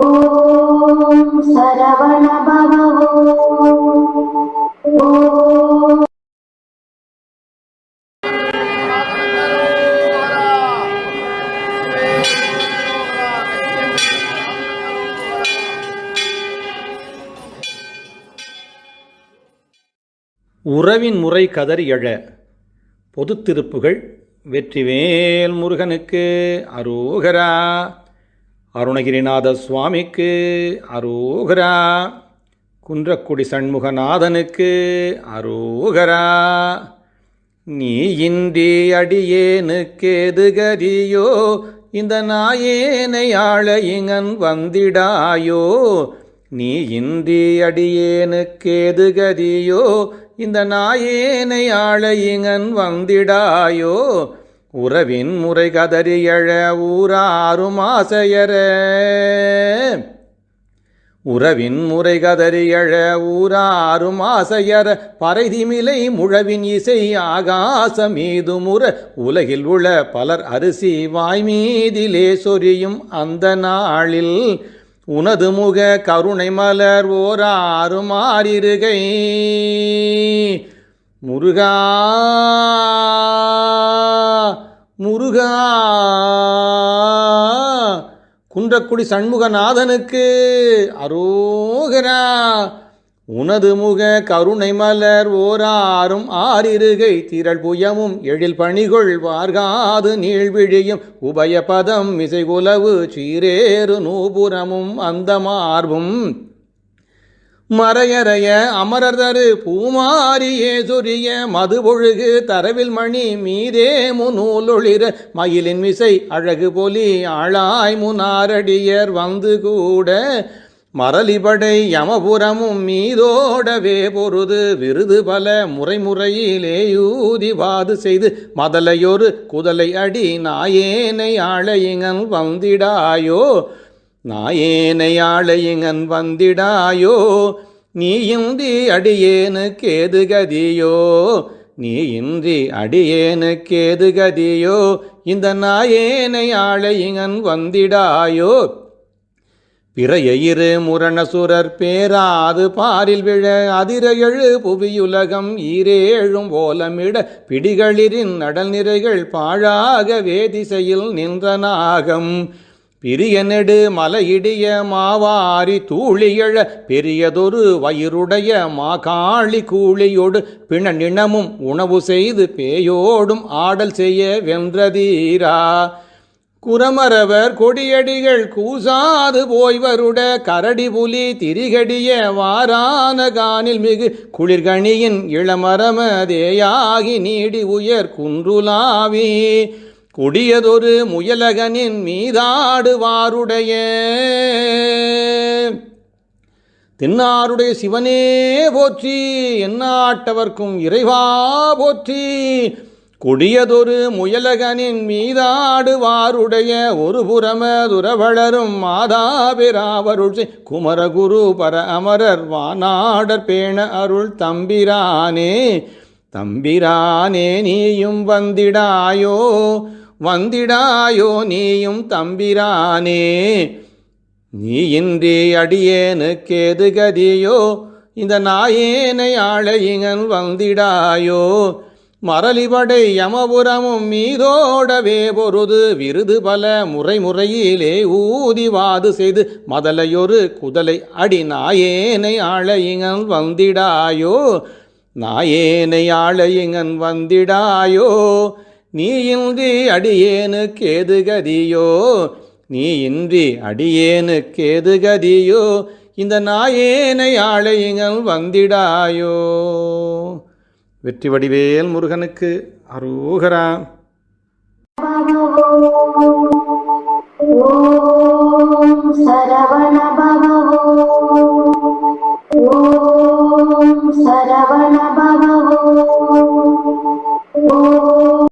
ஓம் சரவண பவோ உறவின் முறை கதறி எழ வெற்றிவேல் முருகனுக்கு அரோகரா. அருணகிரிநாத சுவாமிக்கு அரோகரா. குன்றக்குடி சண்முகநாதனுக்கு அரோகரா. நீ இன்றி அடியேனுக்கு எதுகதியோ இந்த நாயேனை ஆள இங்கன் வந்திடாயோ. நீ இன்றி அடியேனுக்கு இந்த நாயேனை ஆள வந்திடாயோ? உறவின் முறை கதறி எழ ஊராரும் ஆசையர. உறவின் முறை கதறி எழ ஊராரும் ஆசையர. பறைதிமிலை முழவின் இசை ஆகாசமீது முற உலகில் உள பலர் அரிசி வாய்மீதிலே சொரியும் அந்த நாளில் உனது முக கருணை மலர் ஓர் ஆறுமாறிருகை முருகா முருகா. குன்றக்குடி சண்முகநாதனுக்கு அரோகரா. உனது முக கருணை மலர் ஓராறும் ஆறிருகை திரள் புயமும் எழில் பணிகொள் வார்காது நீழ்விழியும் உபயபதம் இசைகுலவு சீரேறு நூபுரமும் அந்த மார்பும். மறையறைய அமரர்தரு பூமாரியே சொரிய மதுபொழுகு தரவில் மணி மீதே முநூலொளிர மயிலின் மிசை அழகு பொலி ஆளாய் முனாரடியர் வந்து கூட மரளிபடை யமபுரமும் மீதோடவே பொருது விருது பல முறைமுறையிலேயூதிவாது செய்து மதலையொரு குதலை அடி நாயேனை ஆளையிங்கன் வந்திடாயோ நாயேனை ஆளையிங்கன் வந்திடாயோ நீயுந்தி அடியேனு அடியேனுக்கு கதியோ நீ இன்றி அடியேனுக்கு ஏது கதியோ இந்த நாயேனை ஆளையிங்கன் வந்திடாயோ பிற இரு முரணசுரர் பேராது பாரில் விழ அதிர எழு புவியுலகம் ஈரேழும் ஓலமிட பிடிகளிரின் நடல் நிறைகள் பாழாக வேதிசையில் நின்ற நாகம். பிரிய நெடு மலையிடிய மாவாரி தூளியழ பெரியதொரு வயிறுடைய மாகாளி கூலியோடு பிணநிணமும் உணவு செய்து பேயோடும் ஆடல் செய்ய வென்றதீரா. குரமரவர் கொடியடிகள் கூசாது போய்வருட கரடி புலி திரிகடிய வாரான கானில் மிகு குளிர்கணியின் இளமரமதேயாகி நீடி உயர் குன்றுலாவி. கொடியதொரு முயலகனின் மீதாடுவாருடைய தென்னாருடைய சிவனே போற்றி எந்நாட்டவர்க்கும் இறைவா போற்றி. கொடியதொரு முயலகனின் மீதாடுவாருடைய ஒரு புறம துறவளரும் மாதாபிராவருள் குமரகுரு பர அமரர் வானாடற் பேண அருள் தம்பிரானே தம்பிரானே நீயும் வந்திடாயோ வந்திடாயோ நீயும் தம்பிரானே. நீ இன்றி அடியேனுக்கேது கதியோ இந்த நாயேனை ஆளையிங்கன் வந்திடாயோ. மரளிபடை யமபுரமும் மீதோடவே பொருது விருது பல முறை முறையிலே ஊதிவாது செய்து மதலையொரு குதலை அடி நாயேனை ஆளையிங்கன் வந்திடாயோ நாயேனை ஆளையிங்கன் வந்திடாயோ நீ இன்றி அடியேனு கேதுகதியோ நீ இன்றி அடியேனு கேதுகதியோ இந்த நாயேனை ஆளையிங்கன் வந்திடாயோ. வெற்றி வடிவேல் முருகனுக்கு அரோகரா. சரவண